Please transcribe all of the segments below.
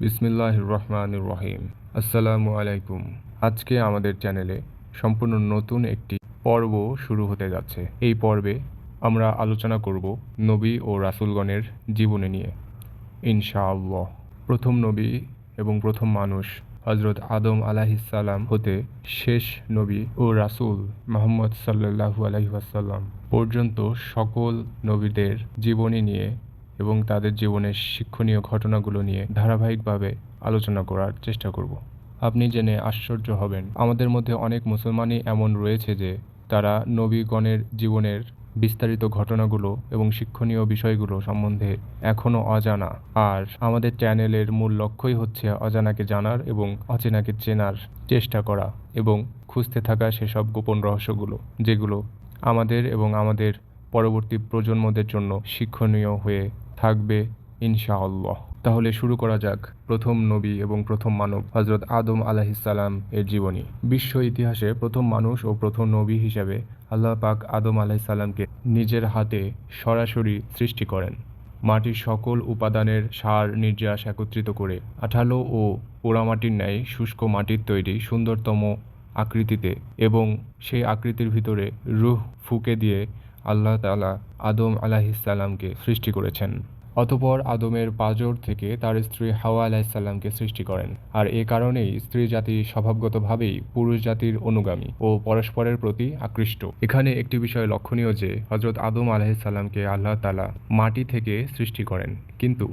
বিসমিল্লাহ রহমান রহিম আসসালামু আলাইকুম। আজকে আমাদের চ্যানেলে সম্পূর্ণ নতুন একটি পর্ব শুরু হতে যাচ্ছে। এই পর্বে আমরা আলোচনা করব নবী ও রাসূলগণের জীবনী নিয়ে, ইনশাআল্লাহ। প্রথম নবী এবং প্রথম মানুষ হজরত আদম আলাহিসাল্লাম হতে শেষ নবী ও রাসূল মোহাম্মদ সাল্লাহু আলহিহাসাল্লাম পর্যন্ত সকল নবীদের জীবনী নিয়ে এবং তাদের জীবনের শিক্ষণীয় ঘটনাগুলো নিয়ে ধারাবাহিকভাবে আলোচনা করার চেষ্টা করব। আপনি জেনে আশ্চর্য হবেন, আমাদের মধ্যে অনেক মুসলমানই এমন রয়েছে যে, তারা নবীগণের জীবনের বিস্তারিত ঘটনাগুলো এবং শিক্ষণীয় বিষয়গুলো সম্বন্ধে এখনও অজানা। আর আমাদের চ্যানেলের মূল লক্ষ্যই হচ্ছে অজানাকে জানার এবং অচেনাকে চেনার চেষ্টা করা এবং খুঁজতে থাকা সেসব গোপন রহস্যগুলো, যেগুলো আমাদের এবং আমাদের পরবর্তী প্রজন্মদের জন্য শিক্ষণীয় হয়ে থাকবে, ইনশাআল্লাহ। তাহলে শুরু করা যাক প্রথম নবী এবং প্রথম মানব হজরত আদম আলাহিসাল্লাম এর জীবনী। বিশ্ব ইতিহাসে প্রথম মানুষ ও প্রথম নবী হিসেবে আল্লাহ পাক আদম আলাহিসাল্লামকে নিজের হাতে সরাসরি সৃষ্টি করেন। মাটির সকল উপাদানের সার নির্যাস একত্রিত করে আঠালো ও পোড়ামাটির ন্যায় শুষ্ক মাটির তৈরি সুন্দরতম আকৃতিতে এবং সেই আকৃতির ভিতরে রুহ ফুঁকে দিয়ে আল্লাহ তালা আদম আলাহিসাল্লামকে সৃষ্টি করেছেন। অতপর আদমের পাজর থেকে তার স্ত্রী হাওয়া আলাহিসাল্লামকে সৃষ্টি করেন। আর এ কারণেই স্ত্রী জাতি স্বভাবগতভাবেই পুরুষ জাতির অনুগামী ও পরস্পরের প্রতি আকৃষ্ট। এখানে একটি বিষয় লক্ষণীয় যে হজরত আদম আলাহিসাল্লামকে আল্লাহ তালা মাটি থেকে সৃষ্টি করেন। কিন্তু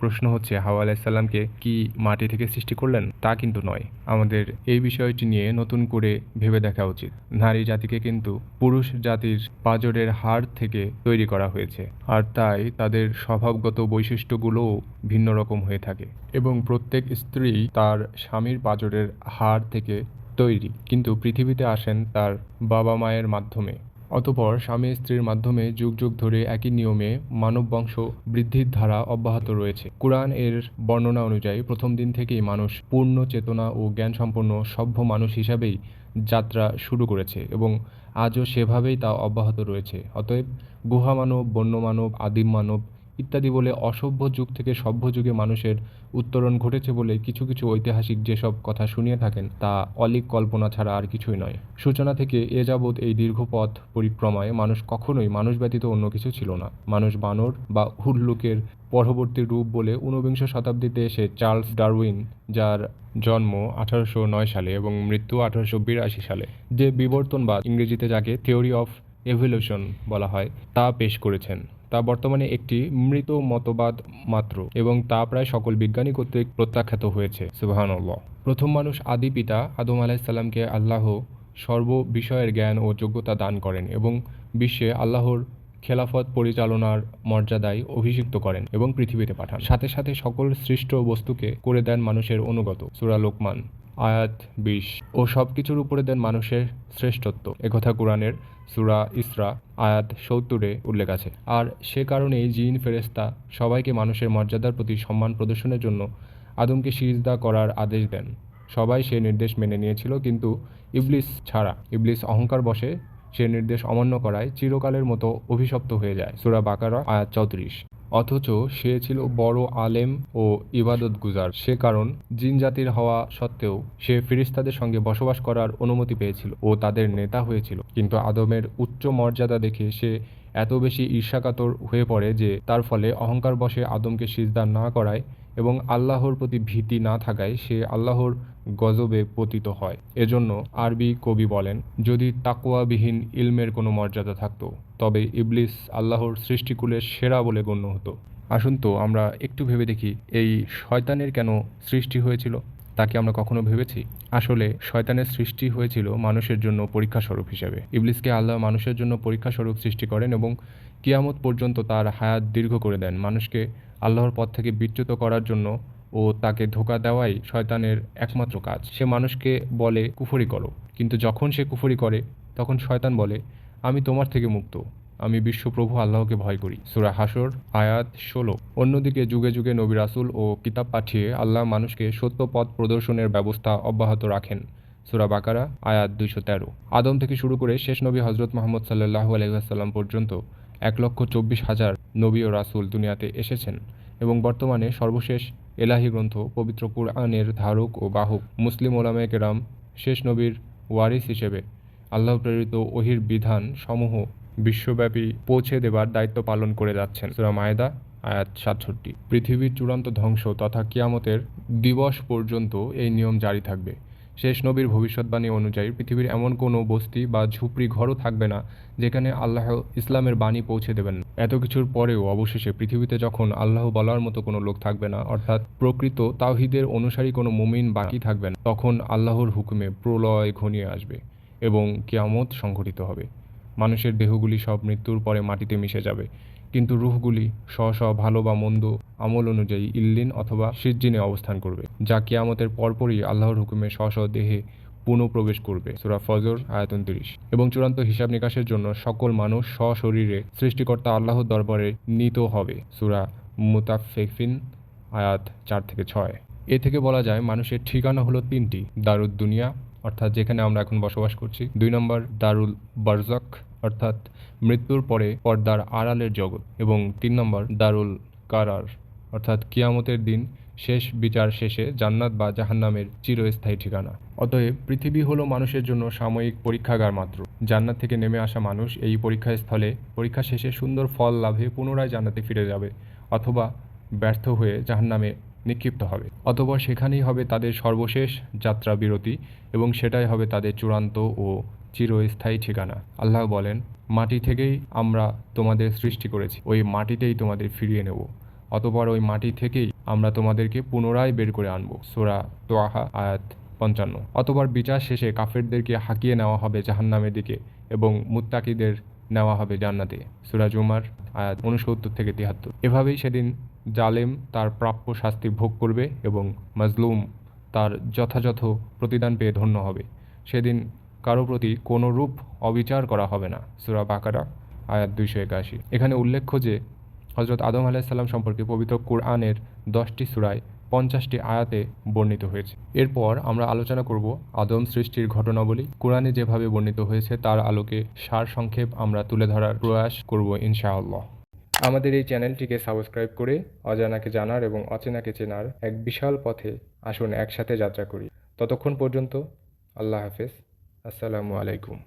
প্রশ্ন হচ্ছে, হাওয়া আলাইসাল্লামকে কি মাটি থেকে সৃষ্টি করলেন? তা কিন্তু নয়। আমাদের এই বিষয়টি নিয়ে নতুন করে ভেবে দেখা উচিত। নারী জাতিকে কিন্তু পুরুষ জাতির পাজরের হাড় থেকে তৈরি করা হয়েছে। আর তাই তাদের স্বভাবগত বৈশিষ্ট্যগুলোও ভিন্ন রকম হয়ে থাকে। এবং প্রত্যেক স্ত্রী তার স্বামীর পাজরের হাড় থেকে তৈরি। কিন্তু পৃথিবীতে আসেন তার বাবা মায়ের মাধ্যমে। অতপর স্বামী স্ত্রীর মাধ্যমে যুগ যুগ ধরে একই নিয়মে মানব বংশ বৃদ্ধির ধারা অব্যাহত রয়েছে। কোরআন এর বর্ণনা অনুযায়ী প্রথম দিন থেকেই মানুষ পূর্ণ চেতনা ও জ্ঞান সম্পন্ন সভ্য মানুষ হিসাবেই যাত্রা শুরু করেছে এবং আজও সেভাবেই তা অব্যাহত রয়েছে। অতএব গুহা মানব, বন্য মানব, আদিম মানব ইত্যাদি বলে অসভ্য যুগ থেকে সভ্য যুগে মানুষের উত্তরণ ঘটেছে বলে কিছু কিছু ঐতিহাসিক যেসব কথা শুনিয়ে থাকেন, তা অলিক কল্পনা ছাড়া আর কিছুই নয়। সূচনা থেকে এ যাবৎ এই দীর্ঘ পথ পরিক্রমায় মানুষ কখনোই মানুষ ব্যতীত অন্য কিছু ছিল না। মানুষ বানর বা হুল্লুকের পরবর্তী রূপ বলে ঊনবিংশ শতাব্দীতে এসে চার্লস ডারউইন, যার জন্ম আঠারোশো নয় সালে এবং মৃত্যু আঠারোশো বিরাশি সালে। যে বিবর্তনবাদ ইংরেজিতে যাকে থিওরি অফ এভলিউশন বলা হয়, তা পেশ করেছেন। তা বর্তমানে একটি মৃত মতবাদ মাত্র এবং তা প্রায় সকল বিজ্ঞানী কর্তৃক প্রত্যাখ্যাত হয়েছে। সুবাহানল্লাহ। প্রথম মানুষ আদি পিতা আদম আলাহিসাল্লামকে আল্লাহ সর্ব বিষয়ের জ্ঞান ও যোগ্যতা দান করেন এবং বিশ্বে আল্লাহর খেলাফত পরিচালনার মর্যাদায় অভিষিক্ত করেন এবং পৃথিবীতে পাঠান। সাথে সাথে সকল সৃষ্ট বস্তুকে করে দেন মানুষের অনুগত। সুরা লোকমান। আয়াত, বিশ ও সব কিছুর উপরে দেন মানুষের শ্রেষ্ঠত্ব। একথা কোরআনের সুরা ইসরা, আয়াত সত্তরে উল্লেখ আছে। আর সে কারণেই জিন ফেরেস্তা সবাইকে মানুষের মর্যাদার প্রতি সম্মান প্রদর্শনের জন্য আদমকে সিজদা করার আদেশ দেন। সবাই সে নির্দেশ মেনে নিয়েছিল, কিন্তু ইবলিস ছাড়া, ইবলিস অহংকার বসে সে নির্দেশ অমান্য করায় চিরকালের মতো অভিশপ্ত হয়ে যায় সুরা বাকারা, আয়াত চৌত্রিশ। অথচ সে ছিল বড় আলেম ও ইবাদত গুজার। সে কারণ জিন জাতির হওয়া সত্ত্বেও সে ফিরিস্তাদের সঙ্গে বসবাস করার অনুমতি পেয়েছিল ও তাদের নেতা হয়েছিল। কিন্তু আদমের উচ্চ মর্যাদা দেখে সে এত বেশি ঈর্ষাকাতর হয়ে পড়ে যে তার ফলে অহংকার বশে আদমকে সিজদা না করায় এবং আল্লাহর প্রতি ভীতি না থাকায় সে আল্লাহর গজবে পতিত হয়। এজন্য আরবি কবি বলেন, যদি তাকুয়াবিহীন ইলমের কোনো মর্যাদা থাকতো, তবে ইবলিস আল্লাহর সৃষ্টিকুলের সেরা বলে গণ্য হতো। আসুন তো আমরা একটু ভেবে দেখি, এই শয়তানের কেন সৃষ্টি হয়েছিল? তাকে আমরা কখনো ভেবেছি? আসলে শয়তানের সৃষ্টি হয়েছিল মানুষের জন্য পরীক্ষা স্বরূপ হিসেবে। ইবলিসকে আল্লাহ মানুষের জন্য পরীক্ষা স্বরূপ সৃষ্টি করেন এবং কিয়ামত পর্যন্ত তার হায়াত দীর্ঘ করে দেন। মানুষকে আল্লাহর পথ থেকে বিচ্যুত করার জন্য ও তাকে ধোকা দেওয়াই শয়তানের একমাত্র কাজ। সে মানুষকে বলে, কুফরি করো। কিন্তু যখন সে কুফরি করে, তখন শয়তান বলে, আমি তোমার থেকে মুক্ত। আমি বিশ্বপ্রভু আল্লাহকে ভয় করি। সুরা হাসর আয়াত ষোলো। অন্যদিকে যুগে যুগে নবী রাসুল ও কিতাব পাঠিয়ে আল্লাহ মানুষকে সত্য পথ প্রদর্শনের ব্যবস্থা অব্যাহত রাখেন। সুরা বাকারা, আয়াত দুইশো তেরো। আদম থেকে শুরু করে শেষ নবী হজরত মোহাম্মদ সাল্লাহু আলহিহাসাল্লাম পর্যন্ত এক লক্ষ চব্বিশ হাজার নবী ও রাসুল দুনিয়াতে এসেছেন এবং বর্তমানে সর্বশেষ এলাহি গ্রন্থ পবিত্র কুরআনের ধারক ও বাহক মুসলিম ওলামে কেরাম, শেষ নবীর ওয়ারিস হিসেবে আল্লাহ প্রেরিত ওহির বিধান সমূহ বিশ্বব্যাপী পৌঁছে দেবার দায়িত্ব পালন করে যাচ্ছেন। সুরা মায়দা, আয়াত সাতষট্টি। পৃথিবীর চূড়ান্ত ধ্বংস তথা কিয়ামতের দিবস পর্যন্ত এই নিয়ম জারি থাকবে। শেষ নবীর ভবিষ্যৎবাণী অনুযায়ী পৃথিবীর এমন কোনো বস্তি বা ঝুপড়ি ঘরও থাকবে না, যেখানে আল্লাহ ইসলামের বাণী পৌঁছে দেবেন। এত কিছুর পরেও অবশেষে পৃথিবীতে যখন আল্লাহ বলার মতো কোনো লোক থাকবে না, অর্থাৎ প্রকৃত তাওহিদের অনুসারী কোনো মুমিন বাকি থাকবে না তখন আল্লাহর হুকুমে প্রলয় ঘনিয়ে আসবে এবং কিয়ামত সংঘটিত হবে। মানুষের দেহগুলি সব মৃত্যুর পরে মাটিতে মিশে যাবে, কিন্তু রুহগুলি স্ব স্ব ভালো বা মন্দ আমল অনুযায়ী ইল্লিন অথবা সিজ্জিনে অবস্থান করবে, যা কিয়ামতের পরপরই আল্লাহর হুকুমে স্ব দেহে পুনঃপ্রবেশ করবে। সুরা ফজর আয়াতন তিরিশ এবং চূড়ান্ত হিসাব নিকাশের জন্য সকল মানুষ স্বশরীরে সৃষ্টিকর্তা আল্লাহর দরবারে নিত হবে। সুরা মুতাফেফিন আয়াত চার থেকে ছয়। এ থেকে বলা যায়, মানুষের ঠিকানা হলো তিনটি, দারুদ দুনিয়া, অর্থাৎ যেখানে আমরা এখন বসবাস করছি। দুই নম্বর, দারুল বারজাক, অর্থাৎ মৃত্যুর পরে পর্দার আড়ালের জগৎ। এবং তিন নম্বর, দারুল কারার। অর্থাৎ কিয়ামতের দিন শেষ বিচার শেষে জান্নাত বা জাহান্নামের চিরস্থায়ী ঠিকানা। অতএব পৃথিবী হলো মানুষের জন্য সাময়িক পরীক্ষাগার মাত্র। জান্নাত থেকে নেমে আসা মানুষ এই পরীক্ষা স্থলে পরীক্ষা শেষে সুন্দর ফল লাভে পুনরায় জান্নাতে ফিরে যাবে অথবা ব্যর্থ হয়ে জাহান্নামে নিক্ষিপ্ত হবে। অথবা সেখানেই হবে তাদের সর্বশেষ যাত্রা বিরতি এবং সেটাই হবে তাদের চূড়ান্ত ও চিরস্থায়ী ঠিকানা। আল্লাহ বলেন, মাটি থেকেই আমরা তোমাদের সৃষ্টি করেছি। ওই মাটিতেই তোমাদের ফিরিয়ে নেব। অতপর ওই মাটি থেকেই আমরা তোমাদেরকে পুনরায় বের করে আনব। সোরা তোয়াহা, আয়াত পঞ্চান্ন। অতপর বিচার শেষে কাফেরদেরকে হাঁকিয়ে নেওয়া হবে জাহান্নামের দিকে এবং মুত্তাকিদের নেওয়া হবে জান্নাতে। সুরাজ উমার আয়াত উনসত্তর থেকে তিয়াত্তর এভাবেই সেদিন জালেম তার প্রাপ্য শাস্তি ভোগ করবে এবং মাজলুম তার যথাযথ প্রতিদান পেয়ে ধন্য হবে। সেদিন কারও প্রতি কোনো রূপ অবিচার করা হবে না। সুরা বাকারা, আয়াত দুইশো একাশি। এখানে উল্লেখ্য যে হজরত আদম আলাইসাল্লাম সম্পর্কে পবিত্র কোরআনের দশটি সুরায় পঞ্চাশটি আয়াতে বর্ণিত হয়েছে। এরপর আমরা আলোচনা করব আদম সৃষ্টির ঘটনাবলী। কোরআনে যেভাবে বর্ণিত হয়েছে, তার আলোকে সার সংক্ষেপ আমরা তুলে ধরার প্রয়াস করব ইনশাআল্লাহ। আমাদের এই চ্যানেলটিকে সাবস্ক্রাইব করে অজানাকে জানার এবং অচেনাকে চেনার এক বিশাল পথে আসুন একসাথে যাত্রা করি। ততক্ষণ পর্যন্ত আল্লাহ হাফেজ। আসসালামু আলাইকুম।